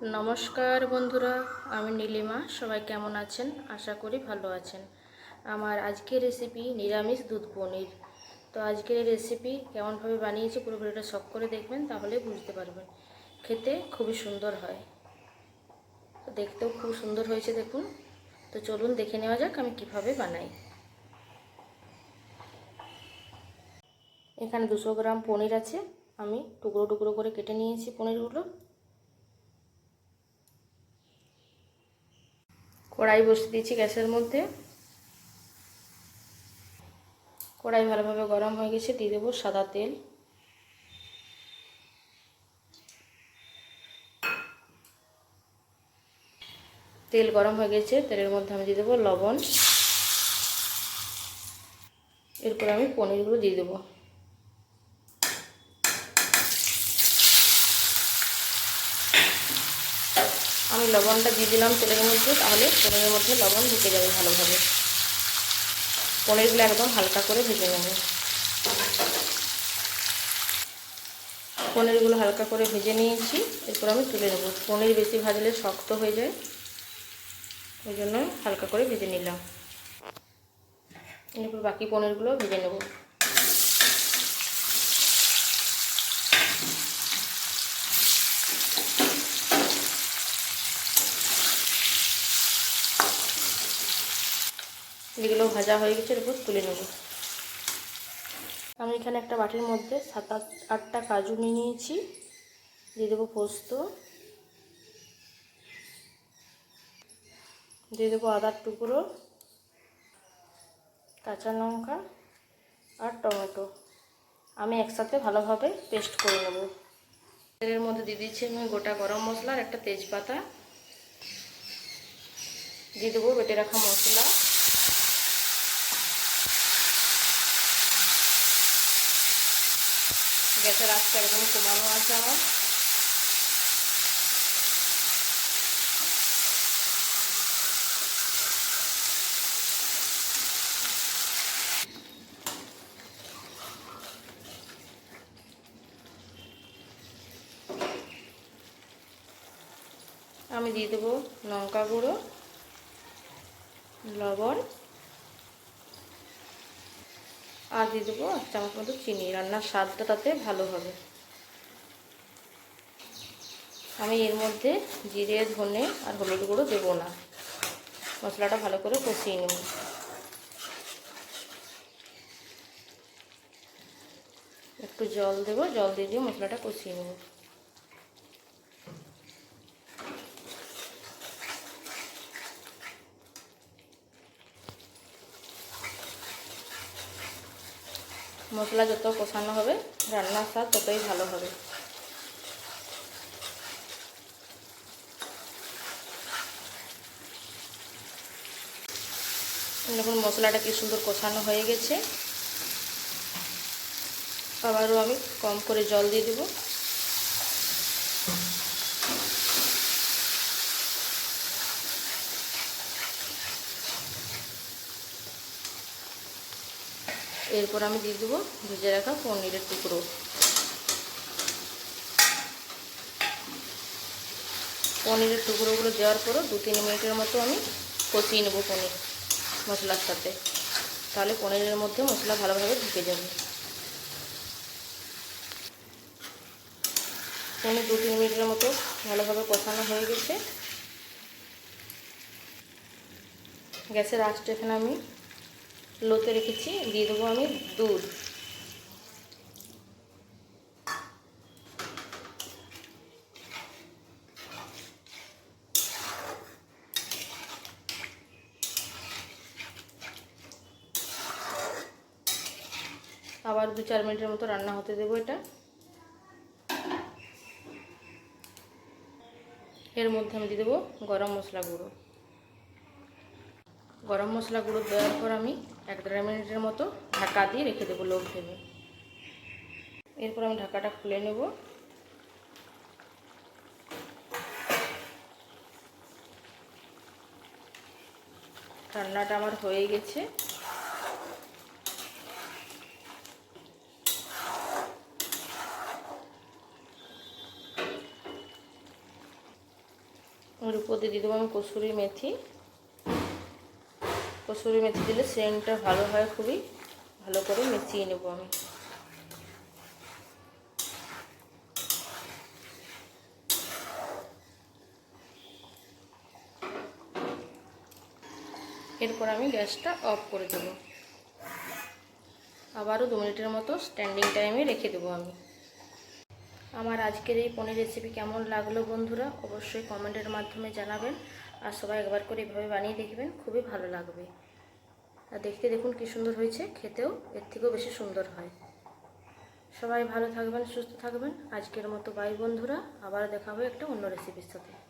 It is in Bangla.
নমস্কার বন্ধুরা, আমি নীলিমা। সবাই কেমন আছেন? আশা করি ভালো আছেন। আমার আজকের রেসিপি নিরামিষ দুধ পনির। তো আজকের এই রেসিপি কেমনভাবে বানিয়েছি পুরো ভিডিওটা সব করে দেখবেন, তাহলে বুঝতে পারবেন। খেতে খুবই সুন্দর হয়। দেখতেও খুব সুন্দর হয়েছে, দেখুন। তো চলুন দেখে নেওয়া যাক আমি কীভাবে বানাই। এখানে দুশো গ্রাম পনির আছে। আমি টুকরো টুকরো করে কেটে নিয়েছি পনিরগুলো। কড়াই বসিয়ে দিয়েছি গ্যাসের মধ্যে। কড়াই ভালোভাবে গরম হয়ে গেছে, দিয়ে দেবো সাদা তেল। তেল গরম হয়ে গেছে, তেলের মধ্যে আমি দিয়ে দেবো লবণ। এরপর আমি পনিরগুলো দিয়ে দেবো। আমি লবণটা দিয়ে দিলাম তেলের মধ্যে, তাহলে পনিরের মধ্যে লবণ ঢুকে যাবে ভালোভাবে। পনিরগুলো একদম হালকা করে ভেজে নেব। পনিরগুলো হালকা করে ভেজে নিয়েছি, এরপর আমি তুলে নেব। পনির বেশি ভাজলে শক্ত হয়ে যায়, ওই জন্য হালকা করে ভেজে নিলাম। এরপর বাকি পনিরগুলো ভেজে নেব। যেগুলো ভাজা হয়ে গেছে এরপর তুলে নেব। আমি এখানে একটা বাটির মধ্যে সাত আট, আটটা কাজু নিয়ে নিয়েছি। দিয়ে দেবো পোস্ত। দিয়ে দেবো আদার টুকরো, কাঁচা লঙ্কা আর টমেটো। আমি একসাথে ভালোভাবে পেস্ট করে নেব। তেলের মধ্যে দিয়ে দিচ্ছি আমি গোটা গরম মশলা আর একটা তেজপাতা। দিয়ে দেবো বেটে রাখা মশলা। গ্যাসের আজকে একদম কমানো আছে আমার। আমি দিয়ে দেবো লঙ্কা গুঁড়ো লবণ আর দিয়ে দেবো এক চামচ মতো চিনি। রান্নার স্বাদটা তাতে ভালো হবে। আমি এর মধ্যে জিরে, ধনে আর হলুদ গুঁড়ো দেবো না। মশলাটা ভালো করে কষিয়ে নেব। একটু জল দেবো। জল দিয়ে দিয়ে মশলাটা কষিয়ে নেব। মশলা যত কষানো হবে, রান্নার স্বাদ ততই ভালো হবে। দেখুন, মশলাটা কি সুন্দর কষানো হয়ে গেছে। আবারও আমি কম করে জল দিয়ে দেবো। এরপর আমি দিয়ে দেবো ভেজে রাখা পনিরের টুকরো। পনিরের টুকরোগুলো দেওয়ার পরও দু তিন মিনিটের মতো আমি কষিয়ে নেব পনির মশলার সাথে। তাহলে পনিরের মধ্যে মশলা ভালোভাবে ঢুকে যাবে। পনির দু তিন মিনিটের মতো ভালোভাবে কষানো হয়ে গেছে। গ্যাসের আঁচটা এখানে আমি লোতে রেখেছি, দিয়ে দেবো আমি দুধ। আবার দু চার মিনিটের মতো রান্না হতে দেবো এটা। এর মধ্যে আমি দিয়ে দেবো গরম মশলা গুঁড়ো। গরম মশলা গুঁড়ো দেওয়ার পর আমি এক দেড় মিনিটের মতো ঢাকা দিয়ে রেখে দেবো লোক ভেবে। এরপর আমি ঢাকাটা খুলে নেব। রান্নাটা আমার হয়ে গেছে। ওর উপর দিয়ে দেবো আমি কসুরি মেথি। কসুরি মেথি দিলে সেন্টটা ভালো হয় খুবই। ভালো করে মিশিয়ে নেব আমি। এরপর আমি গ্যাসটা অফ করে দেবো। আবারও দু মিনিটের মতো স্ট্যান্ডিং টাইমে রেখে দেবো আমি। আমার আজকের এই পনির রেসিপি কেমন লাগল বন্ধুরা, অবশ্যই কমেন্টের মাধ্যমে জানাবেন। আর সবাই একবার করে এভাবে বানিয়ে দেখবেন, খুবই ভালো লাগবে। আর দেখতে দেখুন কি সুন্দর হয়েছে, খেতেও এর থেকেও বেশি সুন্দর হয়। সবাই ভালো থাকবেন, সুস্থ থাকবেন। আজকের মতো বাই বন্ধুরা, আবার দেখা হবে একটা অন্য রেসিপির সাথে।